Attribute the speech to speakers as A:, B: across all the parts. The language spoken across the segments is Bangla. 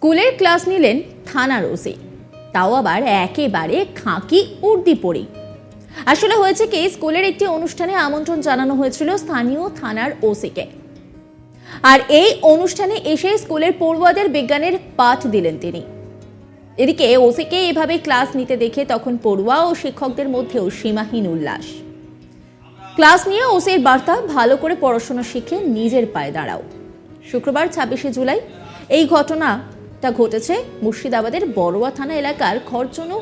A: স্কুলের ক্লাস নিলেন থানার ওসি। তাও আবার একেবারে খাঁকি উর্দি পড়ি আসলে হয়েছে কি, স্কুলের একটি অনুষ্ঠানে আমন্ত্রণ জানানো হয়েছিল স্থানীয় থানার ওসিকে। আর এই অনুষ্ঠানে এসে স্কুলের পড়ুয়াদের বিজ্ঞানের পাঠ দিলেন তিনি। এদিকে ওসিকে এভাবে ক্লাস নিতে দেখে তখন পড়ুয়া ও শিক্ষকদের মধ্যেও সীমাহীন উল্লাস। ক্লাস নিয়ে ওসির বার্তা, ভালো করে পড়াশোনা শিখে নিজের পায়ে দাঁড়াও। শুক্রবার ছাব্বিশে জুলাই এই ঘটনাটা ঘটেছে মুর্শিদাবাদের বড়োয়া থানা এলাকার খরচনু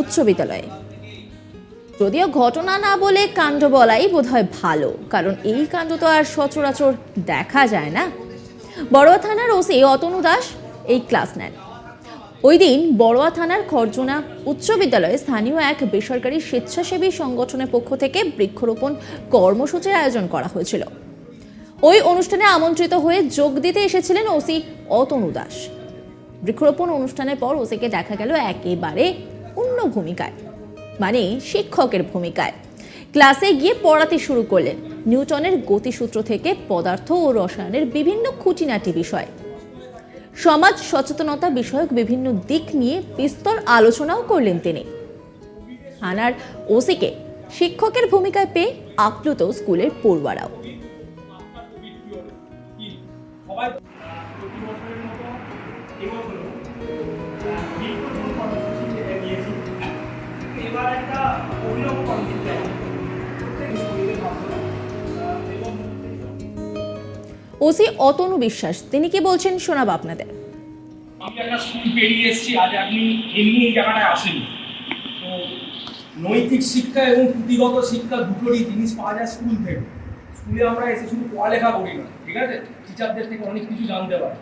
A: উচ্চ বিদ্যালয়ে। যদিও ঘটনা না বলে কাণ্ড বলাই বোধহয় ভালো, কারণ এই কাণ্ড তো আর সচরাচর দেখা যায় না। বড়োয়া থানার ওসি অতনু দাস এই ক্লাস নেন। ওই দিন বড়োয়া থানার খরজনা উচ্চ বিদ্যালয়ে স্থানীয় এক বেসরকারি স্বেচ্ছাসেবী সংগঠনের পক্ষ থেকে বৃক্ষরোপণ কর্মসূচির আয়োজন করা হয়েছিল। ওই অনুষ্ঠানে আমন্ত্রিত হয়ে যোগ দিতে এসেছিলেন ওসি অতনু দাস। বৃক্ষরোপণ অনুষ্ঠানের পর ওসিকে দেখা গেল একেবারে অন্য ভূমিকায় মানে শিক্ষকের ভূমিকায়। ক্লাসে গিয়ে পড়াতে শুরু করলেন। নিউটনের গতিসূত্র থেকে পদার্থ ও রসায়নের বিভিন্ন খুঁটিনাটি বিষয়। সমাজ সচেতনতা বিষয়ক বিভিন্ন দিক নিয়ে বিস্তর আলোচনাও করলেন তিনি। আনার ওসিকে শিক্ষকের ভূমিকায় পেয়ে আপ্লুত স্কুলের পড়ুয়ারাও। ওসি অতনু বিশ্বাস, তিনি কি বলছেন শোনাব আপনাদের?
B: আমি একটা স্কুল পেরিয়ে এসেছি, আজ আপনি এমনি এই জায়গাটায় আসেনি তো নৈতিক শিক্ষা এবং পুঁথিগত শিক্ষা দুটোরই জিনিস পাওয়া যায় স্কুল থেকে। স্কুলে আমরা এসে শুধু পড়ালেখা করি না, ঠিক আছে? টিচারদের থেকে অনেক কিছু জানতে পারি।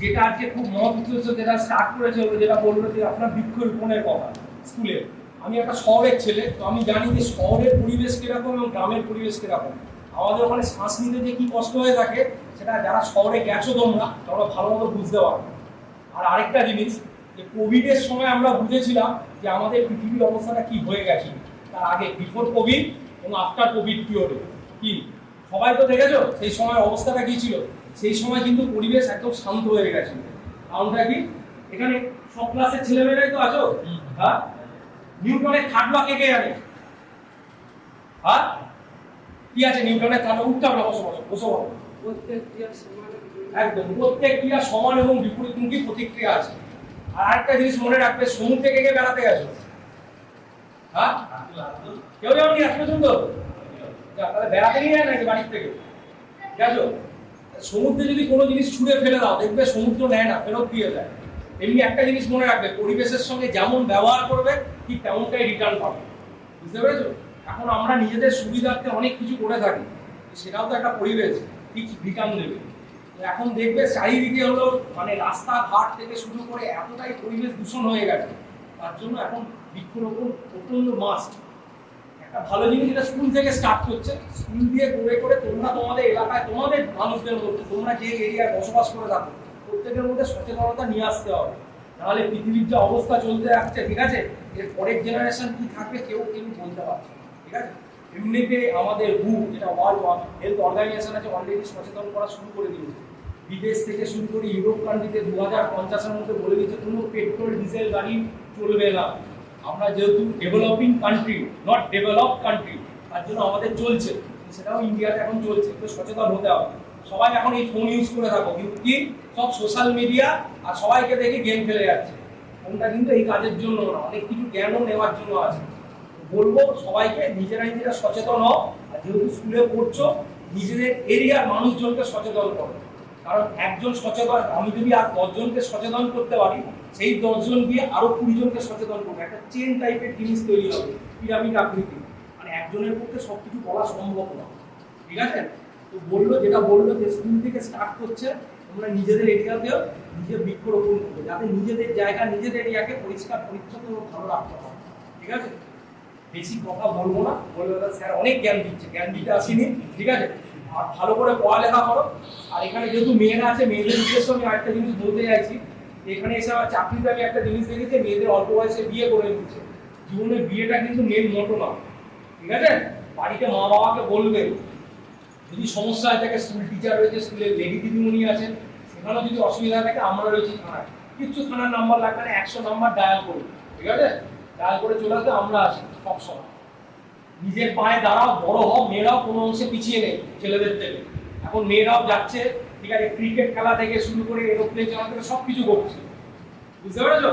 B: যেটা আজকে খুব মত উদ্দেশ্য যেটা স্টার্ট করেছে যেটা বলল যে আপনার বৃক্ষরোপণের কথা স্কুলে আমি একটা শহরের ছেলে, তো আমি জানি যে শহরের পরিবেশ কীরকম এবং গ্রামের পরিবেশ কীরকম। আমাদের ওখানে শ্বাস নিতে যে কি কষ্ট হয়ে থাকে, সেটা যারা শহরে গেছো তোমরা তোমরা ভালো মতো বুঝতে পারবে। আর আরেকটা জিনিস, যে কোভিডের সময় আমরা বুঝেছিলাম যে আমাদের পৃথিবীর অবস্থাটা কি হয়ে গেছে, তার আগে বিফোর কোভিড এবং আফটার কোভিড পিরিয়ডে কি? সবাই তো দেখেছ? সেই সময় অবস্থাটা কি ছিল? সেই সময় কিন্তু পরিবেশ একদম শান্ত হয়ে গেছিল কারণটা কি? এখানে সব ক্লাসের ছেলেমেয়েরাই তো আছো? হ্যাঁ? নিউটনের খাটবা কে কে জানে? হ্যাঁ? কি আছে নিউটনের খাটবা উঠতে হবে না বসো বসো একদম প্রত্যেক ক্রিয়া সমান এবং বিপরীতমুখী প্রতিক্রিয়া আছে। আর আরেকটা জিনিস মনে রাখবে সমুদ্রে কে কে বেড়াতে গেছো? হ্যাঁ? কেউ যাওনি আজ পর্যন্ত? তাহলে বেড়াতে নিয়ে যায় নাকি বাড়ির থেকে? গেছো সমুদ্রে যদি কোনো জিনিস ছুঁড়ে ফেলে দাও, দেখবে সমুদ্র নেয় না, ফেরত দিয়ে দেয়। এমনি একটা জিনিস মনে রাখবে, পরিবেশের সঙ্গে যেমন ব্যবহার করবে, ঠিক তেমনটাই রিটার্ন পাবে। বুঝতে পেরেছ? এখন আমরা নিজেদের সুবিধার্থে অনেক কিছু করে থাকি সেটাও তো একটা পরিবেশ, ঠিক রিটার্ন দেবে। এখন দেখবে চারিদিকে হলো মানে রাস্তাঘাট থেকে শুরু করে এতটাই পরিবেশ দূষণ হয়ে গেছে, তার জন্য এখন বৃক্ষরোপণ অত্যন্ত মাস্ট ভালো জিনিস, এটা স্কুল থেকে স্টার্ট করছে। স্কুল দিয়ে করে করে তোমরা তোমাদের এলাকায়, তোমাদের মানুষদের মধ্যে, তোমরা যে এরিয়ায় বসবাস করে থাকো, প্রত্যেকের মধ্যে সচেতনতা নিয়ে আসতে হবে। নাহলে পৃথিবীর যে অবস্থা চলতে যাচ্ছে ঠিক আছে? এর পরের জেনারেশন কি থাকবে, কেউ কেউ বলতে পারছে ঠিক আছে? এমনিতে আমাদের হু যেটা ওয়ার্ল্ড হেলথ অর্গানাইজেশন আছে অলরেডি সচেতন করা শুরু করে দিয়েছে। বিদেশ থেকে শুরু করে ইউরোপ কান্ট্রিতে দু হাজার পঞ্চাশের মধ্যে বলে দিচ্ছে কোনো পেট্রোল ডিজেল গাড়ি চলবে না। আমরা যেহেতু developing country not develop country তার জন্য আমাদের চলছে। সেটাও ইন্ডিয়াতে এখন চলছে তো সচেতন হতে হবে। সবাই এখন এই ফোন ইউজ করে থাকো কিন্তু কি সব সোশ্যাল মিডিয়া আর সবাইকে দেখে গেম খেলে যাচ্ছে। ফোনটা কিন্তু এই কাজের জন্য না, অনেক কিছু জ্ঞানও নেওয়ার জন্য আছে। বলব, সবাইকে নিজেরা নিজেরা সচেতন হও, আর যেহেতু স্কুলে পড়ছো, নিজেদের এরিয়ার মানুষজনকে সচেতন করো। কারণ একজন সচেতন, আমি যদি আর দশজনকে সচেতন করতে পারি, সেই দশজন দিয়ে আরও কুড়ি জনকে সচেতন করব। একটা চেন টাইপের জিনিস তৈরি হবে পিরামিড আকৃতি। মানে একজনের পক্ষে সবকিছু বলা সম্ভব না। ঠিক আছে? তো বলল, যেটা বলল যে স্কুল থেকে স্টার্ট করছে, তোমরা নিজেদের এরিয়াতেও নিজে বৃক্ষরোপণ করবে। যাতে নিজেদের জায়গা, নিজেদের এরিয়াকে পরিষ্কার, পরিচ্ছন্ন ভালো রাখতে হবে ঠিক আছে? বেশি কথা বলব না। বলব স্যার অনেক জ্ঞান দিচ্ছে। জ্ঞান দিতে আসিনি। ঠিক আছে? আর ভালো করে পড়ালেখা করো। আর এখানে যেহেতু মেয়েরা আছে, মেয়েদের উদ্দেশ্য আমি আরেকটা জিনিস বলতে চাইছি। এখানে এসে আমার চাকরিতে আমি একটা জিনিস দেখেছি, মেয়েদের অল্প বয়সে বিয়ে করে নিচ্ছে। জীবনে বিয়েটা কিন্তু মেন মোটো না। ঠিক আছে? বাড়িতে মা বাবাকে বলবে, যদি সমস্যা হয় থাকে স্কুল টিচার রয়েছে স্কুলে লেডি দিদিমণি আছেন সেখানে যদি অসুবিধা থাকে আমরা রয়েছি থানায়। কিচ্ছু থানার নাম্বার লাগবে না, একশো নাম্বার ডায়াল করুন। ঠিক আছে? ডায়াল করে চলে আসবে আমরা আছি সবসময় নিজের পায়ে দাঁড়াও, বড় হও, মেয়েরাও কোনো অংশে পিছিয়ে নেই ছেলেদের থেকে। এখন মেয়েরাও যাচ্ছে, ঠিক আছে, ক্রিকেট খেলা থেকে শুরু করে এরোপ্লেন চালানো থেকে সব কিছু করছে। বুঝতে পেরেছ?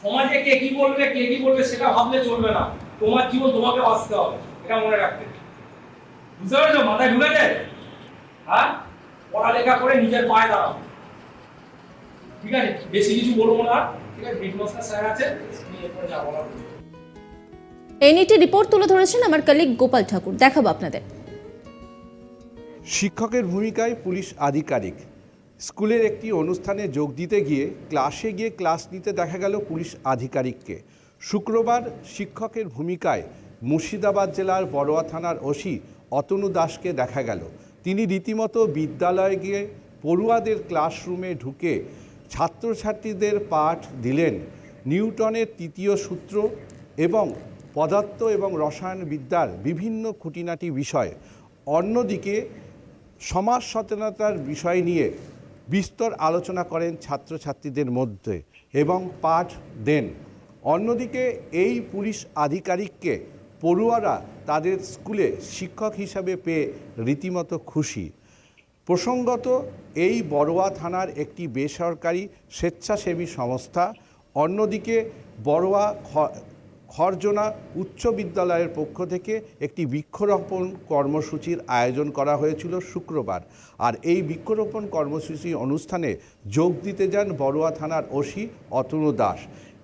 B: সমাজে কে কি বলবে, কে কি বলবে সেটা ভাবলে চলবে না। তোমার জীবন তোমাকে বাঁচতে হবে, এটা মনে রাখতে। বুঝতে পেরেছ? মাথায় ঢুকেছে? হ্যাঁ? পড়ালেখা করে নিজের পায়ে দাঁড়াও। ঠিক আছে? বেশি কিছু বলব না। ঠিক আছে? হেডমাস্টার স্যার আছে যাব না
A: এনইটি রিপোর্ট তুলে ধরেছেন আমার কলিগ গোপাল ঠাকুর। দেখাবো আপনাদের।
C: শিক্ষকের ভূমিকায় পুলিশ আধিকারিক। স্কুলের একটি অনুষ্ঠানে যোগ দিতে গিয়ে ক্লাসে গিয়ে ক্লাস নিতে দেখা গেল পুলিশ আধিকারিককে। শুক্রবার শিক্ষকের ভূমিকায় মুর্শিদাবাদ জেলার বড়োয়া থানার ওসি অতনু দাসকে দেখা গেল। তিনি রীতিমতো বিদ্যালয়ে গিয়ে পড়ুয়াদের ক্লাসরুমে ঢুকে ছাত্রছাত্রীদের পাঠ দিলেন। নিউটনের তৃতীয় সূত্র এবং পদার্থ এবং রসায়নবিদ্যার বিভিন্ন খুঁটিনাটি বিষয় অন্যদিকে সমাজ সচেতনতার বিষয় নিয়ে বিস্তর আলোচনা করেন ছাত্রছাত্রীদের মধ্যে এবং পাঠ দেন। অন্যদিকে এই পুলিশ আধিকারিককে পড়ুয়ারা তাদের স্কুলে শিক্ষক হিসাবে পেয়ে রীতিমতো খুশি। প্রসঙ্গত, এই বড়োয়া থানার একটি বেসরকারি স্বেচ্ছাসেবী সংস্থা, অন্যদিকে বড়োয়া খরজনা উচ্চ বিদ্যালয়ের পক্ষ থেকে একটি বৃক্ষরোপণ কর্মসূচির আয়োজন করা হয়েছিল শুক্রবার। আর এই বৃক্ষরোপণ কর্মসূচি অনুষ্ঠানে যোগ দিতে যান বড়ুয়া থানার ওসি অতনু দাস।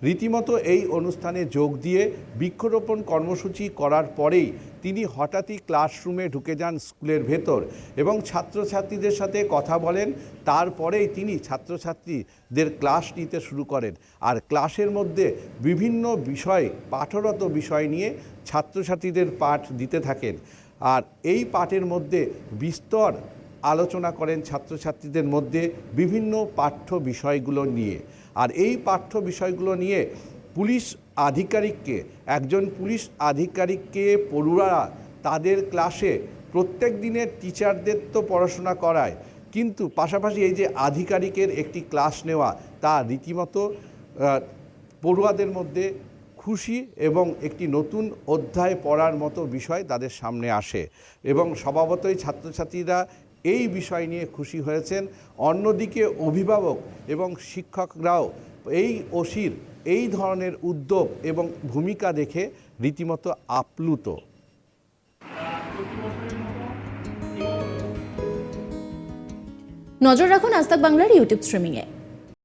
C: রীতিমতো এই অনুষ্ঠানে যোগ দিয়ে বৃক্ষরোপণ কর্মসূচি করার পরেই তিনি হঠাৎই ক্লাসরুমে ঢুকে যান স্কুলের ভেতর এবং ছাত্রছাত্রীদের সাথে কথা বলেন। তারপরেই তিনি ছাত্রছাত্রীদের ক্লাস নিতে শুরু করেন। আর ক্লাসের মধ্যে বিভিন্ন বিষয়, পাঠরত বিষয় নিয়ে ছাত্রছাত্রীদের পাঠ দিতে থাকেন। আর এই পাঠের মধ্যে বিস্তর আলোচনা করেন ছাত্রছাত্রীদের মধ্যে বিভিন্ন পাঠ্য বিষয়গুলো নিয়ে। আর এই পাঠ্য বিষয়গুলো নিয়ে পুলিশ আধিকারিককে, একজন পুলিশ আধিকারিককে পড়ুয়ারা তাদের ক্লাসে প্রত্যেক দিনের টিচারদের তো পড়াশোনা করায়, কিন্তু পাশাপাশি এই যে আধিকারিকের একটি ক্লাস নেওয়া, তা রীতিমতো পড়ুয়াদের মধ্যে খুশি এবং একটি নতুন অধ্যায় পড়ার মতো বিষয় তাদের সামনে আসে এবং স্বভাবতই ছাত্রছাত্রীরা এই বিষয় নিয়ে খুশি হয়েছেন। অন্যদিকে অভিভাবক এবং শিক্ষকরাও এই ওসির এই ধরনের উদ্যোগ এবং ভূমিকা দেখে রীতিমতো আপ্লুত।
A: নজর রাখুন আজ বাংলার ইউটিউব স্ট্রিমিংয়ে।